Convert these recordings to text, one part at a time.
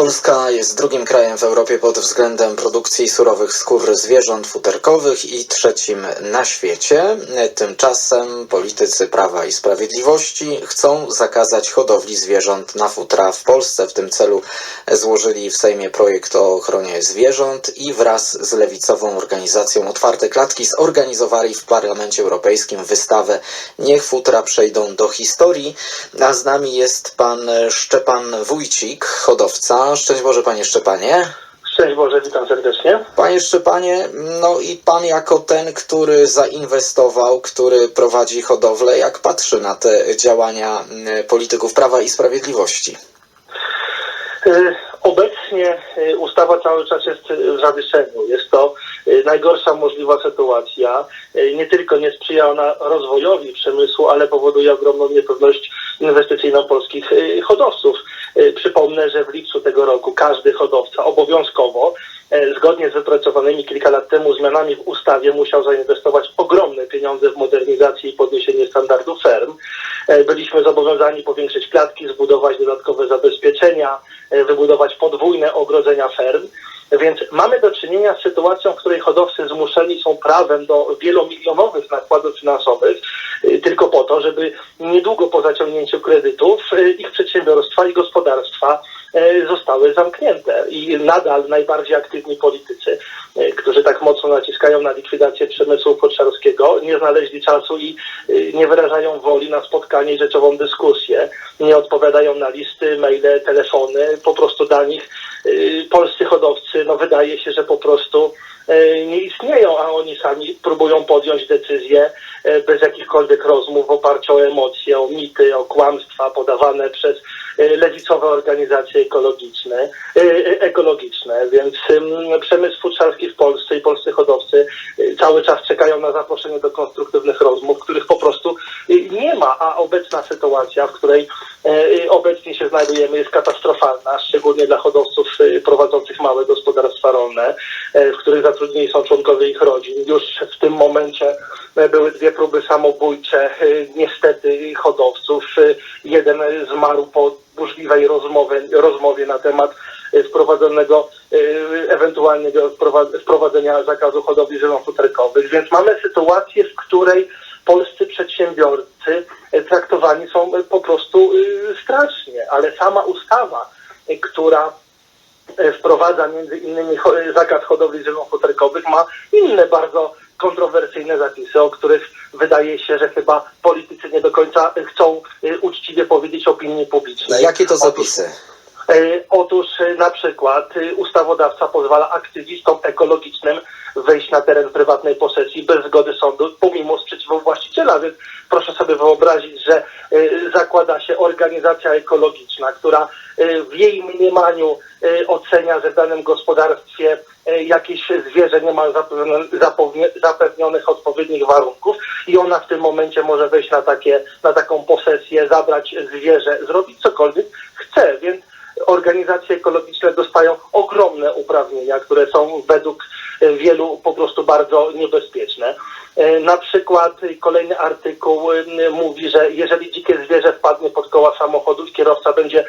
Polska jest drugim krajem w Europie pod względem produkcji surowych skór zwierząt futerkowych i trzecim na świecie. Tymczasem politycy Prawa i Sprawiedliwości chcą zakazać hodowli zwierząt na futra w Polsce. W tym celu złożyli w Sejmie projekt o ochronie zwierząt i wraz z lewicową organizacją Otwarte Klatki zorganizowali w Parlamencie Europejskim wystawę Niech futra przejdą do historii. A z nami jest pan Szczepan Wójcik, hodowca. Szczęść Boże, panie Szczepanie. Szczęść Boże, witam serdecznie. Panie Szczepanie, no i pan jako ten, który zainwestował, który prowadzi hodowlę, jak patrzy na te działania polityków Prawa i Sprawiedliwości? Y, Obecnie y, ustawa cały czas jest w zawieszeniu. Jest to y, najgorsza możliwa sytuacja. Nie tylko nie sprzyja ona rozwojowi przemysłu, ale powoduje ogromną niepewność inwestycyjną polskich y, hodowców. Y, Przypomnę, że w lipcu tego roku każdy hodowca obowiązkowo, e, zgodnie z wypracowanymi kilka lat temu zmianami w ustawie, musiał zainwestować ogromne pieniądze w modernizację i podniesienie standardów ferm. E, Byliśmy zobowiązani powiększyć klatki, zbudować dodatkowe zabezpieczenia, e, wybudować podwójne ogrodzenia ferm. Więc mamy do czynienia z sytuacją, w której hodowcy zmuszeni są prawem do wielomilionowych nakładów finansowych, y, tylko to, żeby niedługo po zaciągnięciu kredytów y, ich przedsiębiorstwa i gospodarstwa y, zostały zamknięte. I nadal najbardziej aktywni politycy, y, którzy tak mocno naciskają na likwidację przemysłu poczarskiego, nie znaleźli czasu i nie wyrażają woli na spotkanie i rzeczową dyskusję. Nie odpowiadają na listy, maile, telefony. Po prostu dla nich polscy hodowcy, no wydaje się, że po prostu nie istnieją, a oni sami próbują podjąć decyzje y, bez jakichkolwiek rozmów w oparciu o emocje, o mity, o kłamstwa podawane przez y, lewicowe organizacje ekologiczne, ekologiczne. Więc przemysł futrzarski w Polsce i polscy hodowcy cały czas czekają na zaproszenie do konstruktywnych rozmów, których po prostu nie ma, a obecna sytuacja, w której obecnie się znajdujemy, jest katastrofalna, szczególnie dla hodowców y, prowadzących małe gospodarstwa rolne, y, w których zatrudnieni są członkowie ich rodzin. Już w tym momencie były dwie próby samobójcze, niestety hodowców. Jeden zmarł po burzliwej rozmowie, rozmowie na temat wprowadzonego, ewentualnego wprowa- wprowadzenia zakazu hodowli zwierząt futerkowych. Więc mamy sytuację, w której polscy przedsiębiorcy y, traktowani są y, po prostu y, strasznie, ale sama ustawa, która wprowadza między innymi zakaz hodowli zwierząt futerkowych ma inne bardzo kontrowersyjne zapisy, o których wydaje się, że chyba politycy nie do końca chcą uczciwie powiedzieć opinii publicznej. Jakie to zapisy? E, Otóż e, na przykład e, ustawodawca pozwala aktywistom ekologicznym wejść na teren prywatnej posesji bez zgody sądu, pomimo sprzeciwu właściciela. Więc proszę sobie wyobrazić, że zakłada się organizacja ekologiczna, która w jej mniemaniu ocenia, że w danym gospodarstwie jakieś zwierzę nie ma zapewnionych odpowiednich warunków i ona w tym momencie może wejść na, takie, na taką posesję, zabrać zwierzę, zrobić cokolwiek organizacje ekologiczne dostają ogromne uprawnienia, które są według e, wielu po prostu bardzo niebezpieczne. E, Na przykład kolejny artykuł e, mówi, że jeżeli dzikie zwierzę wpadnie pod koła samochodu i kierowca będzie,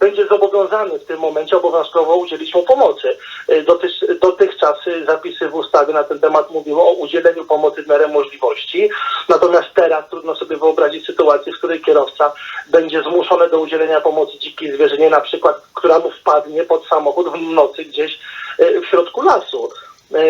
będzie zobowiązany w tym momencie obowiązkowo udzielić mu pomocy. E, Dotych, dotychczas e, zapisy w ustawie na ten temat mówiły o udzieleniu pomocy w miarę możliwości, natomiast teraz trudno sobie wyobrazić sytuację, w której kierowca będzie zmuszony do udzielenia pomocy dzikiej zwierzynie, na przykład, która mu wpadnie pod samochód w nocy gdzieś e, w środku lasu. E,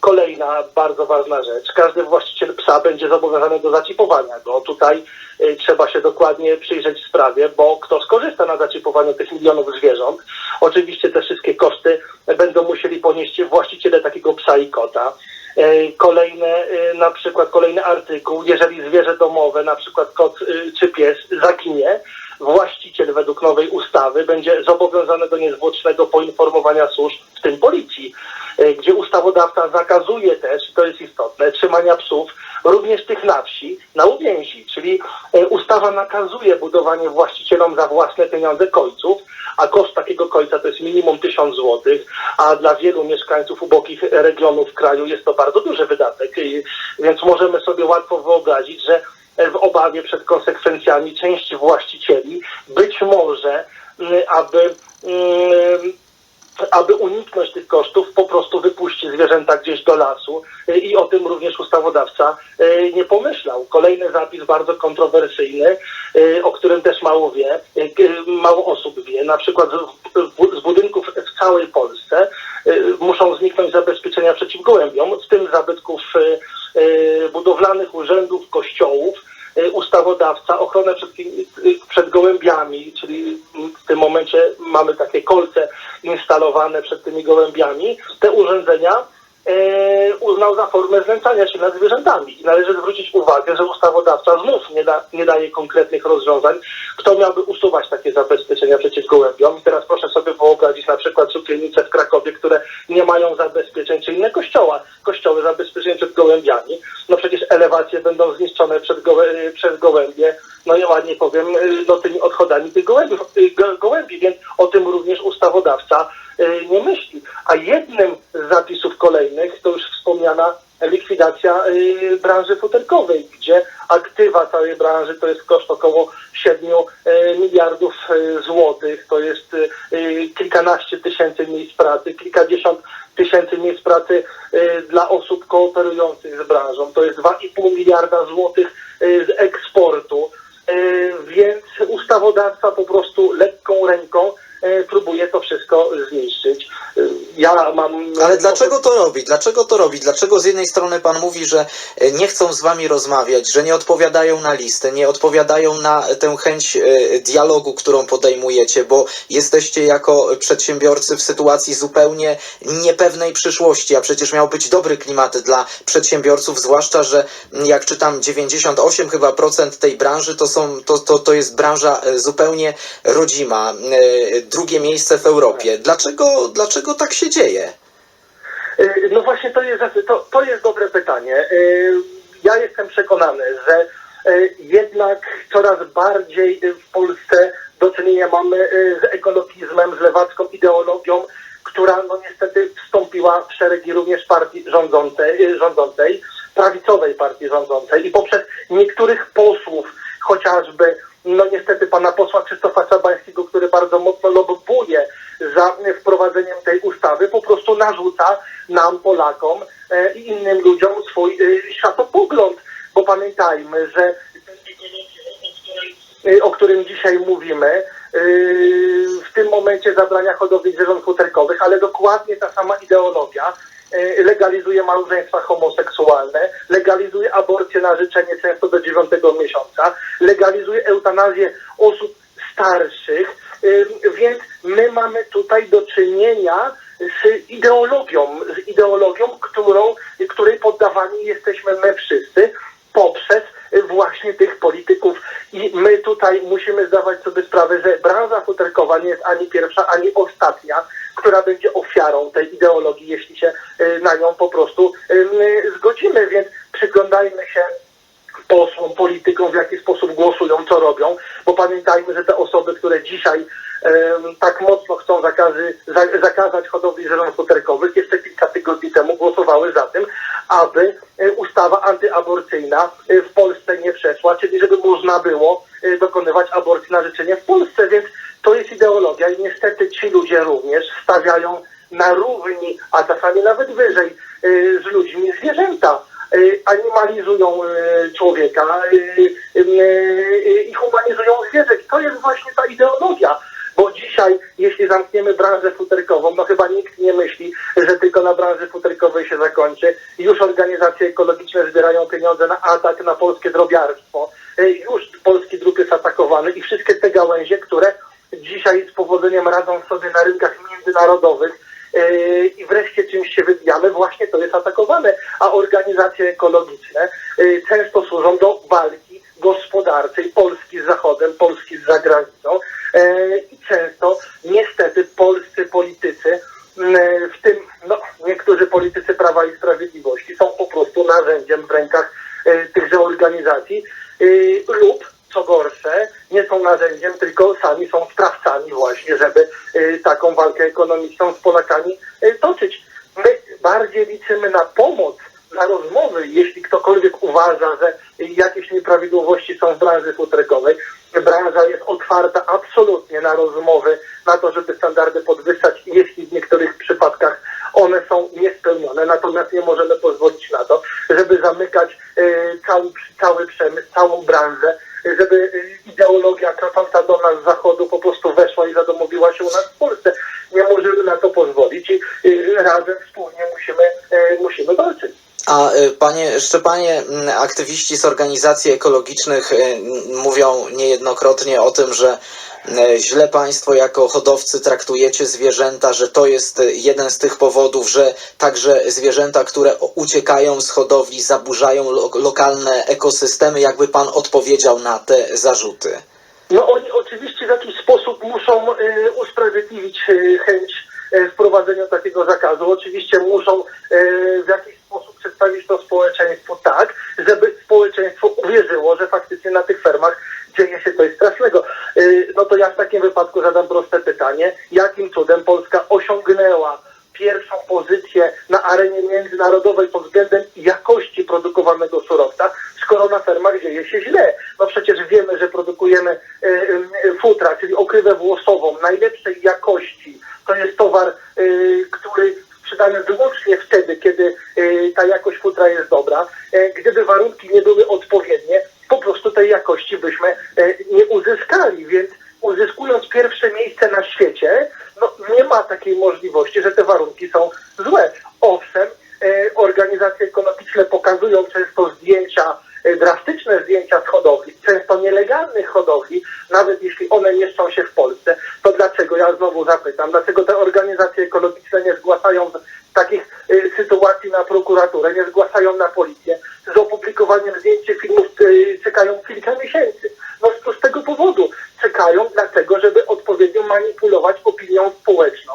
Kolejna bardzo ważna rzecz. Każdy właściciel psa będzie zobowiązany do zacipowania go. Tutaj e, trzeba się dokładnie przyjrzeć sprawie, bo kto skorzysta na zacipowaniu tych milionów zwierząt, oczywiście te wszystkie koszty będą musieli ponieść właściciele takiego psa i kota. E, Kolejne, na przykład kolejny artykuł, jeżeli zwierzę domowe, na przykład kot czy pies zaginie, właściciel według nowej ustawy będzie zobowiązany do niezwłocznego poinformowania służb, w tym policji, e, gdzie ustawodawca zakazuje też, to jest istotne, trzymania psów również tych na wsi, na uwięzi, czyli e, ustawa nakazuje budowanie właścicielom za własne pieniądze kojców, a koszt takiego kojca to jest minimum 1000 zł, a dla wielu mieszkańców ubogich regionów kraju jest to bardzo duży wydatek, więc możemy sobie łatwo wyobrazić, że w obawie przed konsekwencjami część właścicieli. Być może mm, aby mm, aby uniknąć tych kosztów, po prostu wypuści zwierzęta gdzieś do lasu. I o tym również ustawodawca y, nie pomyślał. Kolejny zapis bardzo kontrowersyjny, y, o którym też mało wie, y, mało osób wie, na przykład z, budynków w całej Polsce muszą zniknąć zabezpieczenia przeciw gołębiom, w tym zabytków y, y, budowlanych, urzędów, kościołów, y, ustawodawca ochronę przed, y, przed gołębiami, czyli w tym momencie mamy takie kolce instalowane przed tymi gołębiami. Te urządzenia uznał za formę znęcania się nad zwierzętami. I należy zwrócić uwagę, że ustawodawca znów nie, da, nie daje konkretnych rozwiązań, kto miałby usuwać takie zabezpieczenia przeciw gołębiom. I teraz proszę sobie wyobrazić na przykład cukiernice w Krakowie, które nie mają zabezpieczeń, czy inne kościoła, kościoły zabezpieczeń przed gołębiami. No przecież elewacje będą zniszczone przed gołę, przez gołębie, no i ładnie powiem, y, no tymi odchodami tych gołębi, y, go- gołębi, więc o tym również ustawodawca nie myśli. A jednym z zapisów kolejnych to już wspomniana likwidacja y, branży futerkowej, gdzie aktywa całej branży to jest koszt około 7 y, miliardów y, złotych, to jest kilkanaście tysięcy miejsc pracy, kilkadziesiąt tysięcy miejsc pracy dla osób kooperujących z branżą, to jest 2,5 miliarda złotych z eksportu, więc ustawodawca po prostu lekką ręką próbuje to wszystko zniszczyć. Ja mam... Ale dlaczego to robi? Dlaczego to robi? Dlaczego z jednej strony pan mówi, że e, nie chcą z wami rozmawiać, że nie odpowiadają na listę, nie odpowiadają na tę chęć e, dialogu, którą podejmujecie, bo jesteście jako przedsiębiorcy w sytuacji zupełnie niepewnej przyszłości, a przecież miał być dobry klimat dla przedsiębiorców, zwłaszcza, że jak czytam 98 chyba procent tej branży to są to, to, to jest branża e, zupełnie rodzima, drugie miejsce w Europie. Dlaczego, dlaczego tak się dzieje? Y, No właśnie to jest, to, to jest dobre pytanie. Y, Ja jestem przekonany, że y, jednak coraz bardziej w Polsce do czynienia mamy z ekologizmem, z lewacką ideologią, która no niestety wstąpiła w szeregi również partii rządzącej, rządzącej prawicowej partii rządzącej i poprzez niektórych posłów, chociażby no niestety pana posła Krzysztofa Czabańskiego, który bardzo mocno lobbuje za wprowadzeniem tej ustawy, po prostu narzuca nam, Polakom e, i innym ludziom swój e, światopogląd, bo pamiętajmy, że e, o którym dzisiaj mówimy, e, w tym momencie zabrania hodowli zwierząt futerkowych, ale dokładnie ta sama ideologia e, legalizuje małżeństwa homoseksualne, legalizuje aborcję na życzenie często do dziewiątego miesiąca, legalizuje eutanazję osób starszych, Ym, więc my mamy tutaj do czynienia z ideologią, z ideologią, którą, której poddawani jesteśmy my wszyscy poprzez y, właśnie tych polityków. I my tutaj musimy zdawać sobie sprawę, że branża futerkowa nie jest ani pierwsza, ani ostatnia, która będzie ofiarą tej ideologii, jeśli się y, na nią po prostu zgodzimy. Więc przyglądajmy się posłom, politykom, w jaki sposób głosują, co robią, bo pamiętajmy, że te osoby, które dzisiaj tak mocno chcą zakazy, za, zakazać hodowli zwierząt futerkowych, jeszcze kilka tygodni temu głosowały za tym, aby e, ustawa antyaborcyjna e, w Polsce nie przeszła, czyli żeby można było e, dokonywać aborcji na życzenie w Polsce, więc to jest ideologia i niestety ci ludzie również stawiają na równi, a czasami nawet wyżej e, z ludźmi zwierzęta y, animalizują y, człowieka y, y, i humanizują zwierzę. I to jest właśnie ta ideologia. Bo dzisiaj, jeśli zamkniemy branżę futerkową, no chyba nikt nie myśli, że tylko na branży futerkowej się zakończy. Już organizacje ekologiczne zbierają pieniądze na atak na polskie drobiarstwo. Już polski drób jest atakowany i wszystkie te gałęzie, które dzisiaj z powodzeniem radzą sobie na rynkach międzynarodowych, Yy, i wreszcie czymś się wybijamy, właśnie to jest atakowane, a organizacje ekologiczne yy, często służą do walki gospodarczej Polski z Zachodem, Polski z zagranicą yy, i często niestety polscy politycy, yy, w tym no, niektórzy politycy Prawa i Sprawiedliwości są po prostu narzędziem w rękach yy, tychże organizacji yy, lub co gorsze, nie są narzędziem, tylko sami są sprawcami właśnie, żeby y, taką walkę ekonomiczną z Polakami y, toczyć. My bardziej liczymy na pomoc, na rozmowy, jeśli ktokolwiek uważa, że y, jakieś nieprawidłowości są w branży futerkowej. Branża jest otwarta absolutnie na rozmowy żeby standardy podwyższać, jeśli w niektórych przypadkach one są niespełnione. Natomiast nie możemy pozwolić na to, żeby zamykać e, cały, cały przemysł, całą branżę, żeby e, ideologia krocząca do nas z zachodu po prostu weszła i zadomowiła się u nas w Polsce. Nie możemy na to pozwolić i e, razem wspólnie musimy, e, musimy walczyć. A y, panie Szczepanie, m, aktywiści z organizacji ekologicznych y, mówią niejednokrotnie o tym, że y, źle państwo jako hodowcy traktujecie zwierzęta, że to jest y, jeden z tych powodów, że także zwierzęta, które uciekają z hodowli, zaburzają lo lokalne ekosystemy. Jakby pan odpowiedział na te zarzuty? No oni oczywiście w jakiś sposób muszą e, usprawiedliwić e, chęć wprowadzenia takiego zakazu. Oczywiście muszą e, w jakiś sposób przedstawić to społeczeństwu tak, żeby społeczeństwo uwierzyło, że faktycznie na tych fermach dzieje się coś strasznego. E, no to ja w takim wypadku zadam proste pytanie, jakim cudem Polska osiągnęła pierwszą pozycję na arenie międzynarodowej pod względem jakości produkowanego surowca, skoro na fermach dzieje się źle. No przecież wiemy, że produkujemy e, e, futra, czyli okrywę włosową najlepszej jakości. To jest towar, e, który sprzedany wyłącznie wtedy, kiedy e, ta jakość futra jest dobra. E, Gdyby warunki nie były odpowiednie, po prostu tej jakości byśmy e, nie uzyskali, więc uzyskując pierwsze miejsce na świecie, no nie ma takiej możliwości, że te warunki są złe. Owszem, e, organizacje ekologiczne pokazują często zdjęcia, e, drastyczne zdjęcia z hodowli, często nielegalnych hodowli, nawet jeśli one mieszczą się w Polsce, to dlaczego, ja znowu zapytam, dlaczego te organizacje ekologiczne nie zgłaszają takich e, sytuacji na prokuraturę, nie zgłaszają na policję, z opublikowaniem zdjęć filmów e, czekają kilka miesięcy. No z, z tego powodu czekają, dlatego, żeby odpowiednio manipulować opinią społeczną.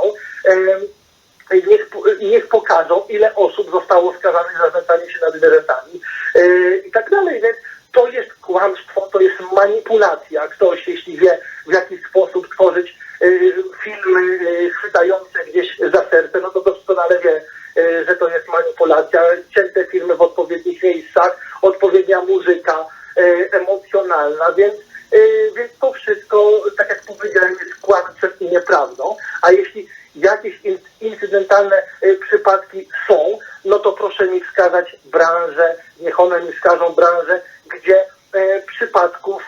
Niech, niech pokażą, ile osób zostało skazanych za znęcanie się nad zwierzętami yy, i tak dalej. Więc to jest kłamstwo, to jest manipulacja. Ktoś, jeśli wie, w jaki sposób tworzyć yy, filmy yy, chwytające gdzieś za serce, no to doskonale wie, że to jest manipulacja. Cięte filmy w odpowiednich miejscach, odpowiednia muzyka emocjonalna, więc więc to wszystko, tak jak powiedziałem, jest kłamstwem i nieprawdą. A jeśli jakieś in, incydentalne y, przypadki są, no to proszę mi wskazać branżę, niech one mi wskażą branżę, gdzie e, przypadków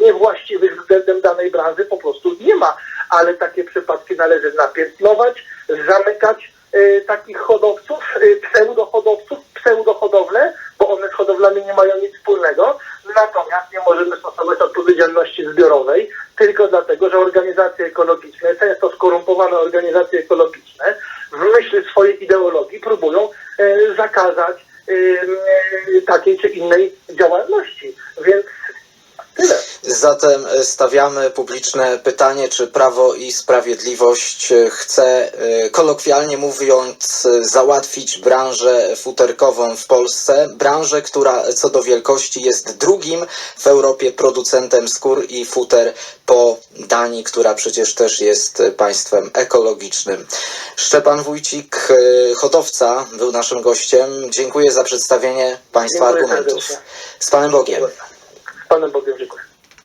niewłaściwych względem danej branży po prostu nie ma. Ale takie przypadki należy napiętnować, zamykać e, takich hodowców, e, pseudohodowców, pseudohodowle, bo one z hodowlami nie mają nic wspólnego. Natomiast nie możemy stosować odpowiedzialności zbiorowej tylko dlatego, że organizacje ekologiczne, często skorumpowane organizacje ekologiczne, w myśl swojej ideologii próbują e, zakazać e, e, takiej czy innej działalności. Więc tyle. Zatem e, stawiamy publiczne pytanie, czy Prawo i Sprawiedliwość e, chce, e, kolokwialnie mówiąc, załatwić branżę futerkową w Polsce. Branżę, która co do wielkości jest drugim w Europie producentem skór i futer po Danii, która przecież też jest państwem ekologicznym. Szczepan Wójcik, e, hodowca, był naszym gościem. Dziękuję za przedstawienie Państwa Dziękuję argumentów. serdecznie. Z Panem Bogiem. Z Panem Bogiem dziękuję.